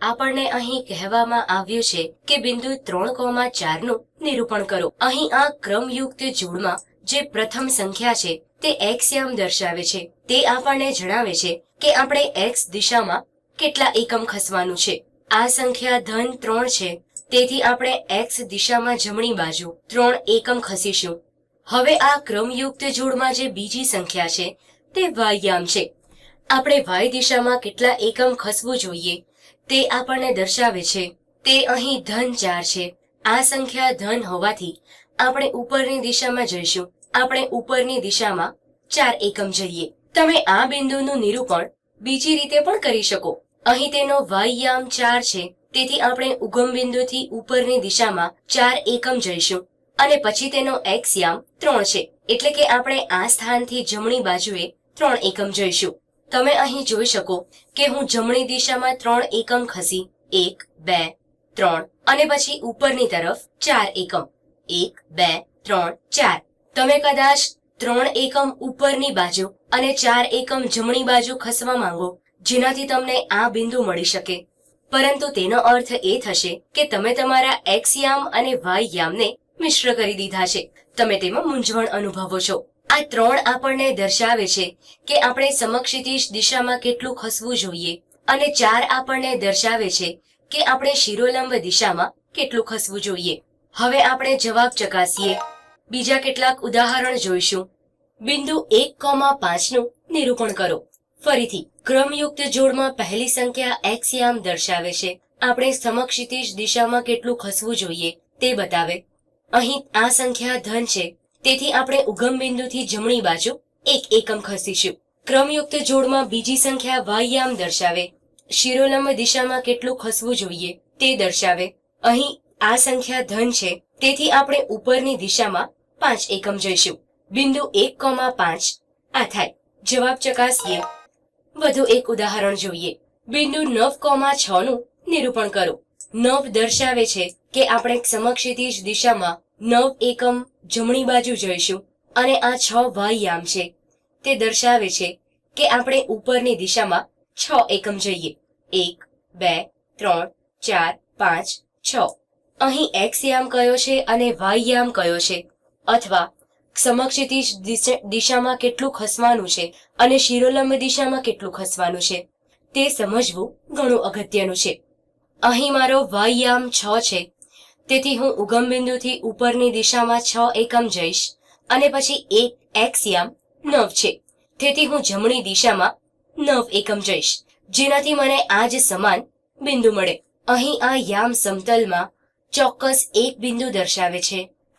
આપણને અહીં કહેવામાં આવ્યું છે કે બિંદુ ત્રણ કોમા ચારનું નિરૂપણ કરો. અહીં આ ક્રમયુક્ત જોડમાં જે પ્રથમ સંખ્યા છે, તે એક્સ યામ દર્શાવે છે. તે આપણને જણાવે છે કે આપણે એક્સ દિશામાં કેટલા એકમ ખસવાનું છે. આ સંખ્યા ધન ત્રણ છે, તેથી આપણે એક્સ દિશામાં જમણી બાજુ ત્રણ એકમ ખસીશું. હવે આ ક્રમયુક્ત જોડમાં જે બીજી સંખ્યા છે, તે વાયામ છે. આપણે વાય દિશામાં કેટલા એકમ ખસવું જોઈએ તે આપણને દર્શાવે છે. તે અહીં ધન ચાર છે. આ સંખ્યા ધન હોવાથી આપણે ઉપરની દિશામાં જઈશું. આપણે ઉપરની દિશામાં ચાર એકમ જઈએ. તમે આ બિંદુનું નિરૂપણ બીજી રીતે પણ કરી શકો. અહીં તેનો વાયયામ ચાર છે. તેથી આપણે ઉગમ બિંદુથી ઉપરની દિશામાં ચાર એકમ જઈશું. અને પછી તેનો એક્સ યામ ત્રણ છે. એટલે કે આપણે આ સ્થાનથી જમણી બાજુએ ત્રણ એકમ જઈશું. તમે અહીં જોઈ શકો કે હું જમણી દિશામાં ત્રણ એકમ ખસી, એક, બે, ત્રણ, અને પછી ઉપરની તરફ ચાર એકમ. એક, બે, ત્રણ, ચાર. તમે કદાચ ત્રણ એકમ ઉપરની બાજુ અને ચાર એકમ જમણી બાજુ ખસવા માંગો, જેનાથી તમને આ બિંદુ મળી શકે. પરંતુ તેનો અર્થ એ થશે કે તમે તમારા એક્સ યામ અને વાય યામને મિશ્ર કરી દીધા છે. તમે તેમાં મૂંઝવણ અનુભવો છો. આ ત્રણ આપણને દર્શાવે છે કે આપણે સમક્ષિતિશ દિશામાં કેટલું ખસવું જોઈએ અને ચાર આપણને દર્શાવે છે કે આપણે શિરોલંબ દિશામાં કેટલું ખસવું જોઈએ. હવે આપણે જવાબ ચકાસીએ. બીજા કેટલાક ઉદાહરણ જોઈશું. બિંદુ એક કોમા પાંચનું નિરૂપણ કરો. ફરીથી, ક્રમયુક્ત જોડમાં પહેલી સંખ્યા એક્સ યામ દર્શાવે છે. આપણે સમક્ષિતિશ દિશામાં કેટલું ખસવું જોઈએ તે બતાવે. અહીં આ સંખ્યા ધન છે. તેથી આપણે ઉગમ બિંદુથી જમણી બાજુ એક એકમ ખસીશું. ક્રમયુક્ત જોડમાં બીજી સંખ્યા વાયામ દર્શાવે. શિરોલંબ દિશામાં કેટલું ખસવું જોઈએ તે દર્શાવે. અહીં આ સંખ્યા ધન છે, તેથી આપણે ઉપરની દિશામાં પાંચ એકમ જઈશું. બિંદુ એક કોમા પાંચ. આ થાય. જવાબ ચકાસીએ. વધુ એક ઉદાહરણ જોઈએ. બિંદુ નવ કોમા છ નું નિરૂપણ કરો. નવ દર્શાવે છે કે આપણે સમક્ષિતિજ દિશામાં નવ એકમ જમણી બાજુ જઈશું અને આ છ વાયામ છે. તે દર્શાવે છે કે આપણે ઉપરની દિશામાં છ એકમ જઈએ. એક, બે, ત્રણ, ચાર, પાંચ, છ. અહીં એક્સ યામ કયો છે અને વાય યામ કયો છે? અથવા સમક્ષિતિજ દિશામાં કેટલું ખસવાનું છે અને શિરોલંબ દિશામાં કેટલું ખસવાનું છે? તે સમજવું ઘણું અગત્યનું છે. અહીં મારો વાયામ છ છે. તેથી હું ઉગમ બિંદુથી ઉપરની દિશામાં છ એકમ જઈશ અને પછી એક એક્સ યામ નવ છે. તેથી હું જમણી દિશામાં નવ એકમ જઈશ, જેનાથી મને આ જ સમાન બિંદુ મળે. અહીં આ યામ સમતલમાં ચોક્કસ એક બિંદુ દર્શાવે છે.